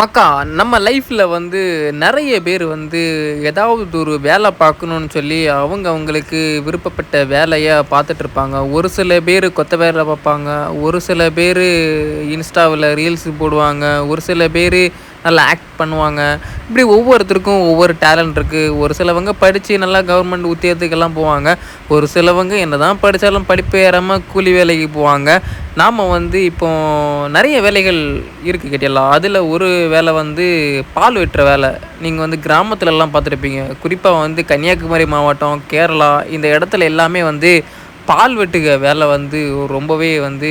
மக்கா நம்ம லைஃப்பில் வந்து நிறைய பேர் வந்து ஏதாவது ஒரு வேலை பார்க்கணுன்னு சொல்லி அவங்க அவங்களுக்கு விருப்பப்பட்ட வேலையை பார்த்துட்டு இருப்பாங்க. ஒரு சில பேர் கொத்த வேலை பார்ப்பாங்க ஒரு சில பேர் இன்ஸ்டாவில் ரீல்ஸ் போடுவாங்க ஒரு சில பேர் நல்லா ஆக்ட் பண்ணுவாங்க. இப்படி ஒவ்வொருத்தருக்கும் ஒவ்வொரு டேலண்ட் இருக்குது ஒரு சிலவங்க படித்து நல்லா கவர்மெண்ட் உத்தியோகத்துக்கெல்லாம் போவாங்க. ஒரு சிலவங்க என்ன தான் படித்தாலும் படிப்பு ஏறாமல் கூலி வேலைக்கு போவாங்க. நாம் வந்து இப்போ நிறைய வேலைகள் இருக்குது கேட்டியெல்லாம் அதில் ஒரு வேலை வந்து பால் வெட்டுற வேலை. நீங்கள் வந்து கிராமத்துலலாம் பார்த்துருப்பீங்க. குறிப்பாக வந்து கன்னியாகுமரி மாவட்டம் கேரளா இந்த இடத்துல எல்லாமே வந்து பால் வெட்டுக வேலை வந்து ரொம்பவே வந்து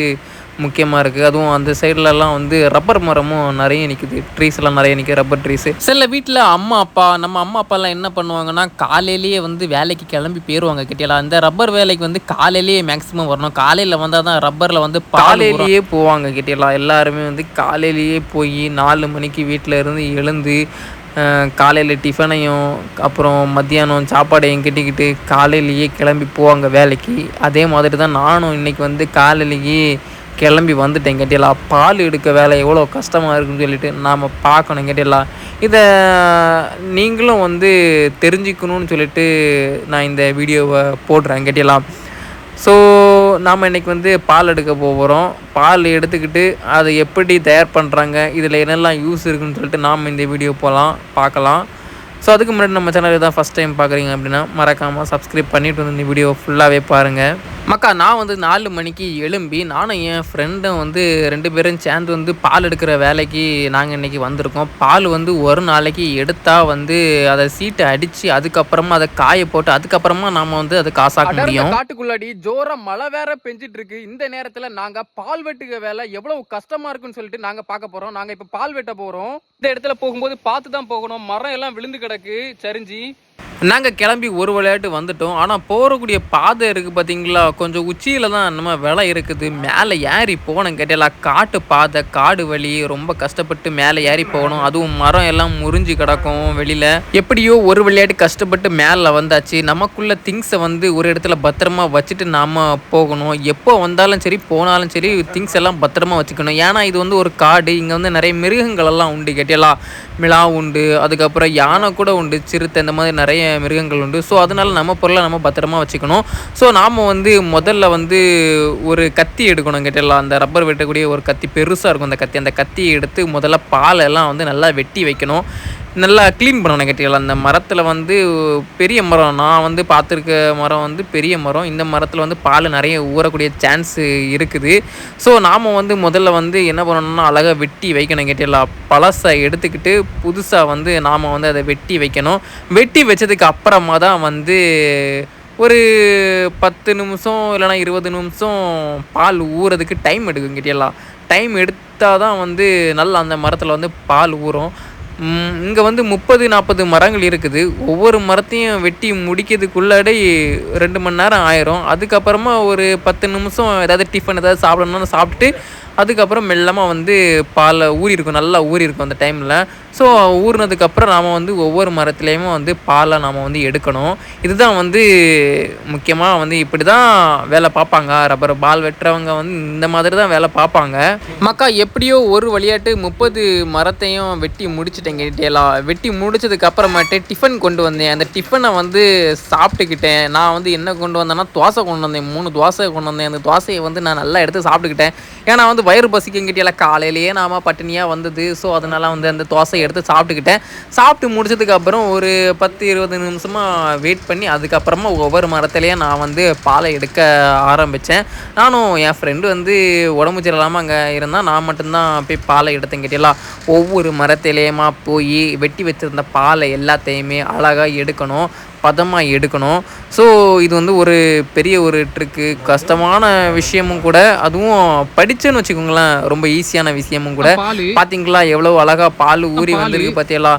முக்கியமாக இருக்குது அதுவும் அந்த சைட்லலாம் வந்து ரப்பர் மரமும் நிறைய நிற்குது ட்ரீஸ் எல்லாம் நிறைய நிற்குது ரப்பர் ட்ரீஸு சில வீட்டில் அம்மா அப்பா நம்ம அம்மா அப்பாலாம் என்ன பண்ணுவாங்கன்னா காலையிலேயே வந்து வேலைக்கு கிளம்பி போயிடுவாங்க கிட்டியலாம் அந்த ரப்பர் வேலைக்கு வந்து காலையிலேயே மேக்ஸிமம் வரணும். காலையில் வந்தால் தான் ரப்பரில் வந்து காலையிலேயே போவாங்க கிட்டியலாம் எல்லாருமே வந்து காலையிலேயே போய் நாலு மணிக்கு வீட்டில் இருந்து எழுந்து காலையில் டிஃபனையும் அப்புறம் மத்தியானம் சாப்பாடையும் கட்டிக்கிட்டு காலையிலேயே கிளம்பி போவாங்க வேலைக்கு. அதே மாதிரி தான் நானும் இன்றைக்கி வந்து காலையிலேயே கிளம்பி வந்துட்டேன் கேட்டியலா பால் எடுக்க வேலை எவ்வளோ கஷ்டமாக இருக்குன்னு சொல்லிட்டு நாம் பார்க்கணும் கேட்டியலா இதை நீங்களும் வந்து தெரிஞ்சுக்கணும்னு சொல்லிட்டு நான் இந்த வீடியோவை போடுறேன் கேட்டியலா ஸோ நாம் இன்றைக்கி வந்து பால் எடுக்க போகிறோம் பால் எடுத்துக்கிட்டு அதை எப்படி தயார் பண்ணுறாங்க இதில் என்னெல்லாம் யூஸ் இருக்குன்னு சொல்லிட்டு நாம் இந்த வீடியோ போகலாம் பார்க்கலாம். ஸோ அதுக்கு முன்னாடி நம்ம சேனல் தான் ஃபஸ்ட் டைம் பார்க்குறீங்க அப்படின்னா மறக்காமல் சப்ஸ்கிரைப் பண்ணிட்டு வந்து இந்த வீடியோ ஃபுல்லாகவே பாருங்கள் மக்கா நான் வந்து நாலு மணிக்கு எழும்பி நானும் என் ஃப்ரெண்டும் வந்து ரெண்டு பேரும் சேர்ந்து வந்து பால் எடுக்கிற வேலைக்கு நாங்கள் இன்றைக்கி வந்திருக்கோம். பால் வந்து ஒரு நாளைக்கு எடுத்தால் வந்து அதை சீட்டை அடித்து அதுக்கப்புறமா அதை காய போட்டு அதுக்கப்புறமா நாம் வந்து அதை காசாக்க முடியும். காட்டுக்குள்ளாடி ஜோர மழை வேற பெஞ்சிட்டு இருக்கு இந்த நேரத்துல நாங்க பால் வெட்டுக வேலை எவ்வளவு கஷ்டமா இருக்குன்னு சொல்லிட்டு நாங்க பார்க்க போறோம். நாங்க இப்ப பால் வெட்ட போறோம். இந்த இடத்துல போகும்போது பார்த்து தான் போகணும். மரம் எல்லாம் விழுந்து கிடக்கு சரிஞ்சு நாங்கள் கிளம்பி ஒரு விளையாட்டு வந்துட்டோம். ஆனால் போகக்கூடிய பாதை இருக்குது பார்த்தீங்களா கொஞ்சம் உச்சியில் தான் நம்ம விலை இருக்குது. மேலே ஏறி போகணும் கேட்டலா காட்டு பாதை காடு வழி ரொம்ப கஷ்டப்பட்டு மேலே ஏறி போகணும். அதுவும் மரம் எல்லாம் முறிஞ்சு கிடக்கும் வெளியில். எப்படியோ ஒரு விளையாட்டு கஷ்டப்பட்டு மேலே வந்தாச்சு. நமக்குள்ள திங்ஸை வந்து ஒரு இடத்துல பத்திரமா வச்சுட்டு நாம் போகணும். எப்போ வந்தாலும் சரி போனாலும் சரி திங்ஸ் எல்லாம் பத்திரமா வச்சுக்கணும். ஏன்னா இது வந்து ஒரு காடு. இங்கே வந்து நிறைய மிருகங்கள் எல்லாம் உண்டு கேட்டியலா மிளா உண்டு அதுக்கப்புறம் யானை கூட உண்டு. சிறுத்தை இந்த மாதிரி நிறைய மிருகங்கள் உண்டு. ஸோ அதனால் நம்ம பொருளை நம்ம பத்திரமா வச்சுக்கணும். ஸோ நாம் வந்து முதல்ல வந்து ஒரு கத்தி எடுக்கணும் கேட்டலாம் அந்த ரப்பர் வெட்டக்கூடிய ஒரு கத்தி பெருசாக இருக்கும் அந்த கத்தி. அந்த கத்தியை எடுத்து முதல்ல பாலெல்லாம் வந்து நல்லா வெட்டி வைக்கணும். நல்லா க்ளீன் பண்ணணும் கேட்டீங்களா அந்த மரத்தில் வந்து பெரிய மரம் நான் வந்து பார்த்துருக்க மரம் வந்து பெரிய மரம். இந்த மரத்தில் வந்து பால் நிறைய ஊறக்கூடிய சான்ஸ் இருக்குது. ஸோ நாம் வந்து முதல்ல வந்து என்ன பண்ணணும்னா அழகாக வெட்டி வைக்கணும் கேட்டீங்களா பழசை எடுத்துக்கிட்டு புதுசாக வந்து நாம் வந்து அதை வெட்டி வைக்கணும். வெட்டி வச்சதுக்கு அப்புறமா தான் வந்து ஒரு பத்து நிமிஷம் இல்லைனா இருபது நிமிஷம் பால் ஊறதுக்கு டைம் எடுக்கும் கேட்டியலாம் டைம் எடுத்தால் தான் வந்து நல்லா அந்த மரத்தில் வந்து பால் ஊறும். இங்கே வந்து முப்பது நாற்பது மரங்கள் இருக்குது. ஒவ்வொரு மரத்தையும் வெட்டி முடிக்கிறதுக்குள்ளாடி ரெண்டு மணி நேரம் ஆயிரும். அதுக்கப்புறமா ஒரு பத்து நிமிஷம் ஏதாவது டிஃபன் ஏதாவது சாப்பிடணும்னு சாப்பிட்டுட்டு அதுக்கப்புறம் மெல்லமாக வந்து பாலை ஊறி இருக்கும் நல்லா ஊறி இருக்கும் அந்த டைமில் ஸோ ஊறினதுக்கப்புறம் நாம் வந்து ஒவ்வொரு மரத்துலேயுமே வந்து பாலை நாம் வந்து எடுக்கணும். இதுதான் வந்து முக்கியமாக வந்து இப்படி தான் வேலை பார்ப்பாங்க. ரப்பர் பால் வெட்டுறவங்க வந்து இந்த மாதிரி தான் வேலை பார்ப்பாங்க. மக்கா எப்படியோ ஒரு விளையாட்டு முப்பது மரத்தையும் வெட்டி முடிச்சிட்டேன் டீட்டெயிலாக வெட்டி முடிச்சதுக்கு அப்புறமேட்டு டிஃபன் கொண்டு வந்தேன். அந்த டிஃபனை வந்து சாப்பிட்டுக்கிட்டேன். நான் வந்து என்ன கொண்டு வந்தேன்னா தோசை கொண்டு வந்தேன். மூணு தோசை கொண்டு வந்தேன். அந்த தோசையை வந்து நான் நல்லா எடுத்து சாப்பிட்டுக்கிட்டேன். ஏன்னா வந்து வயிறு பசிக்குங்கிட்டே காலையிலேயே நாம் பட்டினியாக வந்தது. ஸோ அதனால் வந்து அந்த தோசையை எடுத்து சாப்பிட்டுக்கிட்டேன். சாப்பிட்டு முடிச்சதுக்கப்புறம் ஒரு பத்து இருபது நிமிஷமாக வெயிட் பண்ணி அதுக்கப்புறமா ஒவ்வொரு மரத்துலேயே நான் வந்து பாலை எடுக்க ஆரம்பித்தேன் நானும் என் ஃப்ரெண்டு வந்து உடம்பு சரியில்லாமல் அங்கே இருந்தால் நான் மட்டும்தான் போய் பாலை எடுத்தேன் கேட்டீங்களா ஒவ்வொரு மரத்திலேயுமா போய் வெட்டி வச்சுருந்த பாலை எல்லாத்தையுமே அழகாக எடுக்கணும். பதமாக எடுக்கணும். ஸோ இது வந்து ஒரு பெரிய ஒரு ட்ரிக்கு கஷ்டமான விஷயமும் கூட. அதுவும் படிச்சேன்னு வச்சுக்கோங்களேன் ரொம்ப ஈஸியான விஷயமும் கூட. பார்த்தீங்களா எவ்வளோ அழகா பால் ஊறி வந்திருக்கு பார்த்தீங்களா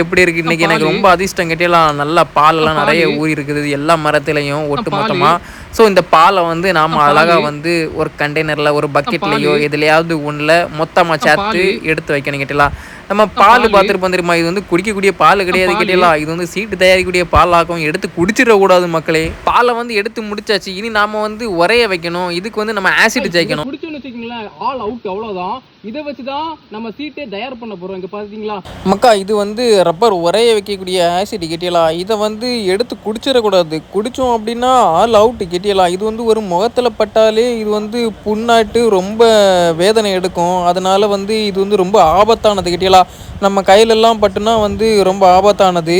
எப்படி இருக்கு? இன்னைக்கு எனக்கு ரொம்ப அதிர்ஷ்டம் கேட்டீங்களா நல்லா பாலெல்லாம் நிறைய ஊறி இருக்குது. எல்லா மரத்துலையும் ஒட்டு மொத்தமாக ஸோ இந்த பாலை வந்து நாம். அழகாக வந்து ஒரு கண்டெய்னரில் ஒரு பக்கெட்லேயோ எதுலையாவது ஒன்றில் மொத்தமாக சேர்த்து எடுத்து வைக்கணும் கேட்டீங்களா நம்ம பால். பார்த்துருப்போம் தெரியுமா? இது வந்து குடிக்கக்கூடிய பால் கிடையாது. கேட்டீங்களா? இது வந்து சீட்டு தயாரிக்கக்கூடிய பாலாக்கும் எடுத்து குடிச்சிடக்கூடாது மக்களே. பாலை வந்து எடுத்து முடிச்சாச்சு. இனி நாம வந்து உரைய வைக்கணும். இதுக்கு வந்து நம்ம ஆசிட் சேர்க்கணும் குடிச்சோன்னு வச்சுக்கீங்களேன் ஆல் அவுட் அவ்வளவுதான். இதை வச்சுதான் நம்ம சீட்டே தயார் பண்ண போறோம். இங்க பாத்தீங்களா? மக்கா இது வந்து ரப்பர் உரைய வைக்கக்கூடிய ஆசிட் கேட்டியலா இதை வந்து எடுத்து குடிச்சிடக்கூடாது. குடித்தோம் அப்படின்னா ஆல் அவுட் கேட்டியலா இது வந்து ஒரு முகத்தில் பட்டாலே இது வந்து புண்ணாட்டு ரொம்ப வேதனை எடுக்கும். அதனால வந்து இது வந்து ரொம்ப ஆபத்தானது கேட்டியலா நம்ம கையிலெல்லாம் பட்டுனா வந்து ரொம்ப ஆபத்தானது.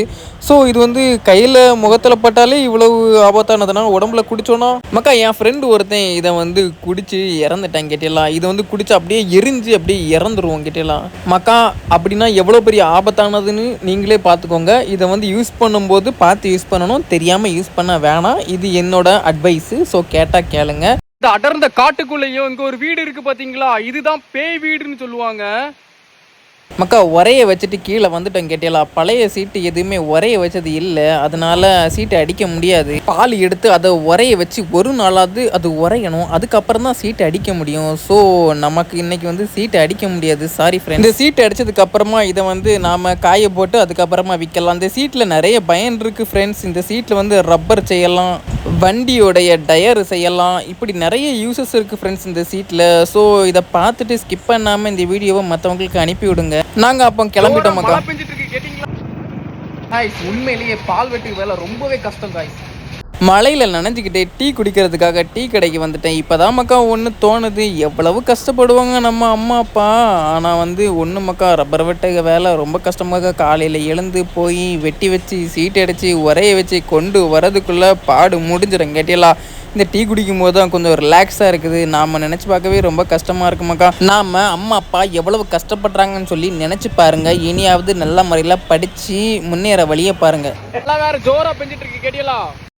ஸோ இது வந்து கையில் முகத்தில் பட்டாலே இவ்வளவு ஆபத்தானதுன்னா உடம்புல குடித்தோன்னா மக்கா என் ஃப்ரெண்டு ஒருத்தன் இதை வந்து குடித்து இறந்துட்டேன் கேட்டியலாம் இதை வந்து குடிச்சு அப்படியே எரிஞ்சு அப்படியே இறந்துருவோம் கேட்டியலாம் மக்கா அப்படின்னா எவ்வளோ பெரிய ஆபத்தானதுன்னு நீங்களே பார்த்துக்கோங்க. இதை வந்து யூஸ் பண்ணும்போது பார்த்து யூஸ் பண்ணணும். தெரியாமல் யூஸ் பண்ண வேணாம். இது என்னோட அட்வைஸு ஸோ கேட்டால் கேளுங்க. இந்த அடர்ந்த காட்டுக்குள்ளேயும் இங்கே ஒரு வீடு இருக்குது பார்த்தீங்களா இதுதான் பேய் வீடுன்னு சொல்லுவாங்க. மக்கா உரைய வச்சுட்டு கீழே வந்துட்டோம் கேட்டியலா. பழைய சீட்டு எதுவுமே உரைய வச்சது இல்லை. அதனால சீட்டை அடிக்க முடியாது. பால் எடுத்து அதை உரைய வச்சு ஒரு நாளாவது அது உரையணும். அதுக்கப்புறம் தான் சீட்டை அடிக்க முடியும். ஸோ நமக்கு இன்னைக்கு வந்து சீட்டை அடிக்க முடியாது. சாரி ஃப்ரெண்ட் இந்த சீட்டை அடிச்சதுக்கு அப்புறமா இதை வந்து நாம காய போட்டு அதுக்கப்புறமா விற்கலாம் இந்த சீட்டில் நிறைய பயன் இருக்கு ஃப்ரெண்ட்ஸ் இந்த சீட்டில் வந்து ரப்பர் செய்யலாம். வண்டியோடைய டயர் செய்யலாம். இப்படி நிறைய யூசஸ் இருக்குது ஃப்ரெண்ட்ஸ் இந்த சீட்டில் ஸோ இதை பார்த்துட்டு ஸ்கிப் பண்ணாமல் இந்த வீடியோவை மற்றவங்களுக்கு அனுப்பி விடுங்க நாங்கள் அப்போ கிளம்பிட்டோம் மக்கா உண்மையிலேயே பால் வெட்டி வேலை ரொம்பவே கஷ்டம் காய்ஸ் மழையில் நனைஞ்சிக்கிட்டே டீ குடிக்கிறதுக்காக டீ கடைக்கு வந்துட்டேன். இப்போதான் மக்கா ஒன்று தோணுது. எவ்வளவு கஷ்டப்படுவாங்க நம்ம அம்மா அப்பா. ஆனால் வந்து ஒன்று மக்கா ரப்பர் வெட்ட வேலை ரொம்ப கஷ்டமாக காலையில் எழுந்து போய் வெட்டி வச்சு சீட்டு அடித்து உரைய வச்சு கொண்டு வரதுக்குள்ளே பாடு முடிஞ்சிடும். கேட்டியலா இந்த டீ குடிக்கும் போது தான் கொஞ்சம் ரிலாக்ஸாக இருக்குது. நாம் நினச்சி பார்க்கவே ரொம்ப கஷ்டமாக இருக்குமாக்கா நாம் அம்மா அப்பா எவ்வளவு கஷ்டப்படுறாங்கன்னு சொல்லி நினச்சி பாருங்க. இனியாவது நல்ல முறையில் படித்து முன்னேற வழியை பாருங்கள் ஜோராக வேற ஜோரா பெஞ்சிட்டு இருக்கு.